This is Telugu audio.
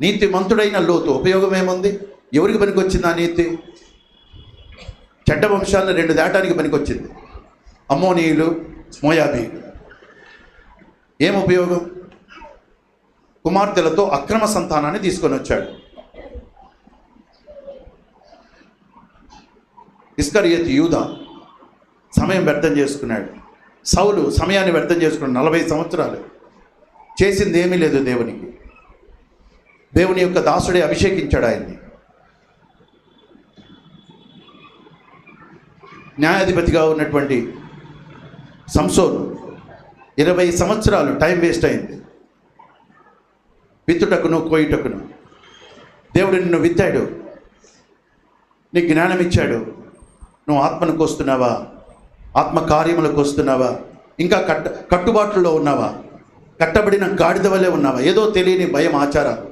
నీతి మంతుడైన లోతు ఉపయోగం ఏముంది ఎవరికి పనికొచ్చింది ఆ నీతి? చెడ్డ వంశాలను రెండు దాటానికి పనికొచ్చింది. అమ్మోనీయులు మోయాబీయులు. ఏం ఉపయోగం? కుమార్తెలతో అక్రమ సంతానాన్ని తీసుకొని వచ్చాడు ఇస్కరియత్ యూద సమయం వ్యర్థం చేసుకున్నాడు. సౌలు సమయాన్ని వ్యర్థం చేసుకున్నాడు నలభై సంవత్సరాలు. చేసింది ఏమీ లేదు దేవునికి. దేవుని యొక్క దాసుడే అభిషేకించాడు ఆయన్ని. న్యాయాధిపతిగా ఉన్నటువంటి సంసోను ఇరవై సంవత్సరాలు టైం వేస్ట్ అయింది. విత్తుటకును కోయుటకును. దేవుడు నిన్ను విత్తాడు. నీకు జ్ఞానం ఇచ్చాడు. నువ్వు ఆత్మను కోస్తున్నావా? ఆత్మ కార్యములకు వస్తున్నావా ఇంకా కట్ట కట్టుబాట్లలో ఉన్నావా? కట్టబడిన గాడిద వలె ఉన్నావా? ఏదో తెలియని భయం ఆచారాలు.